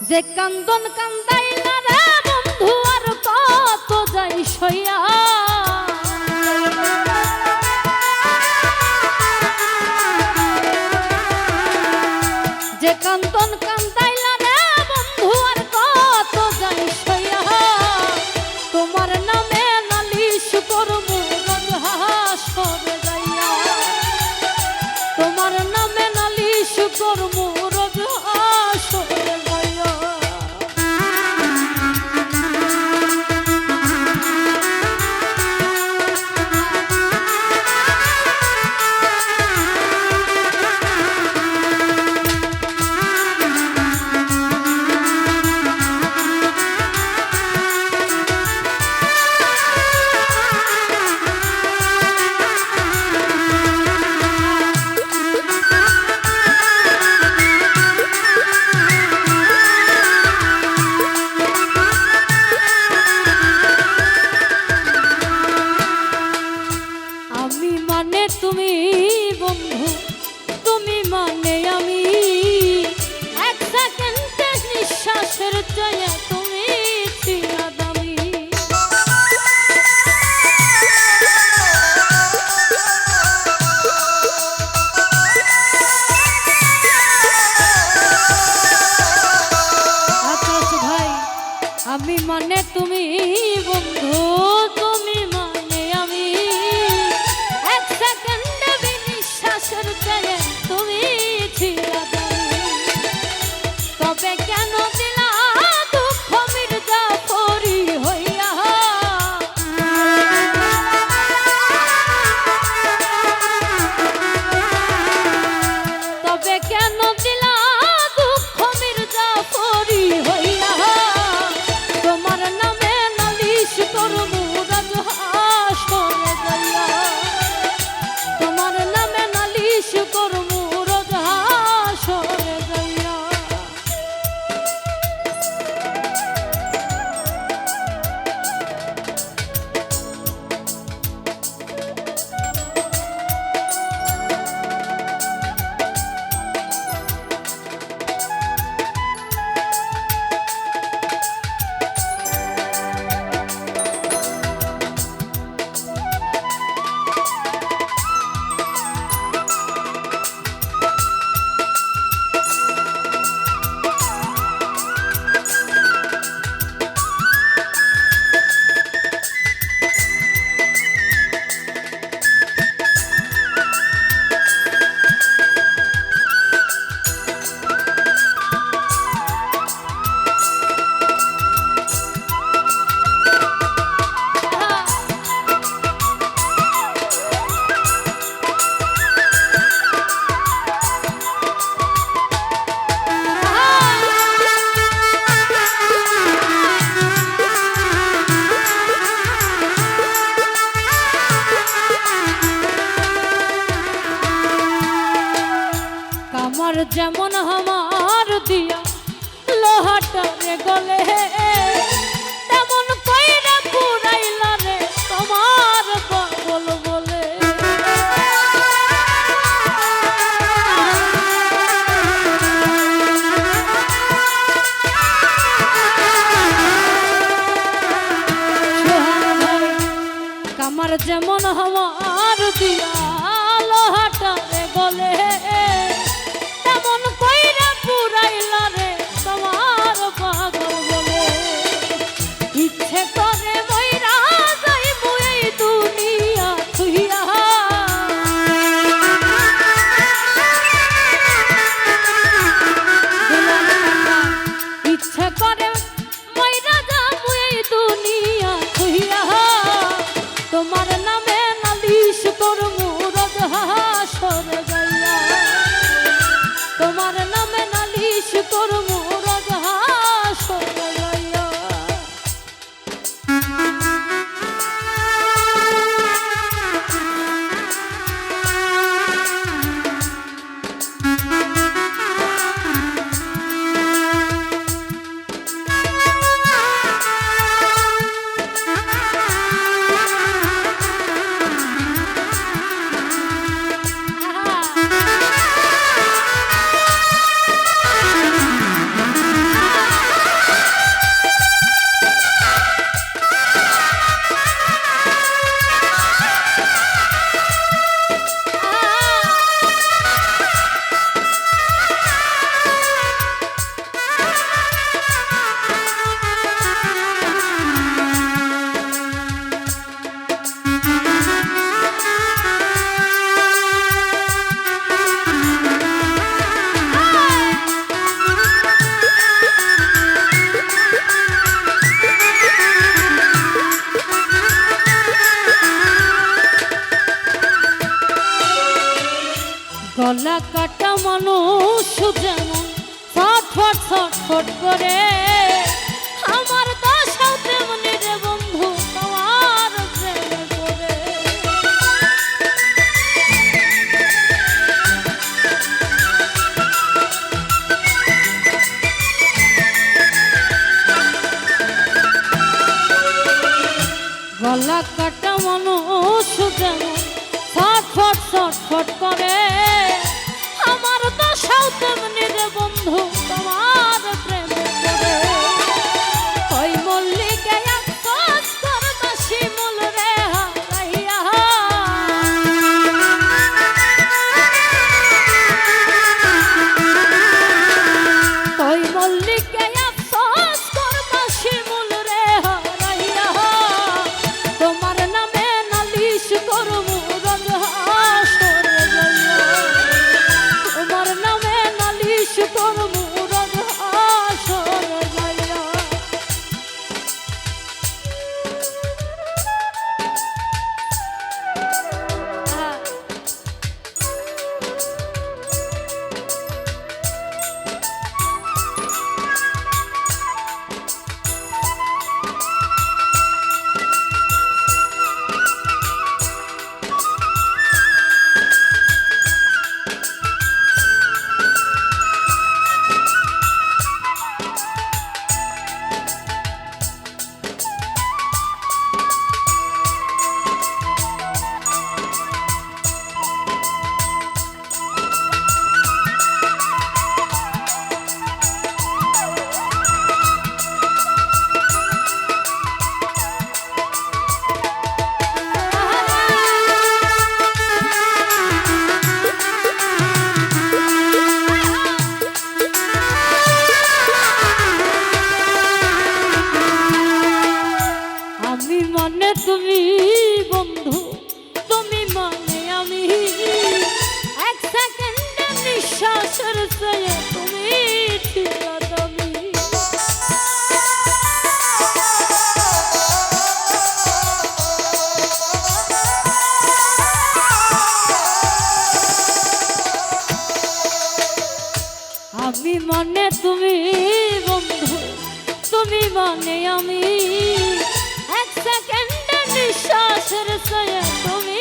যে কান্দন কান্দাইলা রে বন্ধু আর কত যাই সইয়া আমি মানে তুমি বন্ধু। 妈妈。করে। আমার দশাও তেমনি রে বন্ধু তোমার গলা কাটা মানুষ যেমন করে। আমার দশাও তেমনি রে বন্ধু তোমার আমি মনে তুমি বন্ধু তুমি মনে আমি। এক সেকেন্ড নিঃশ্বাসের সয়া তুমি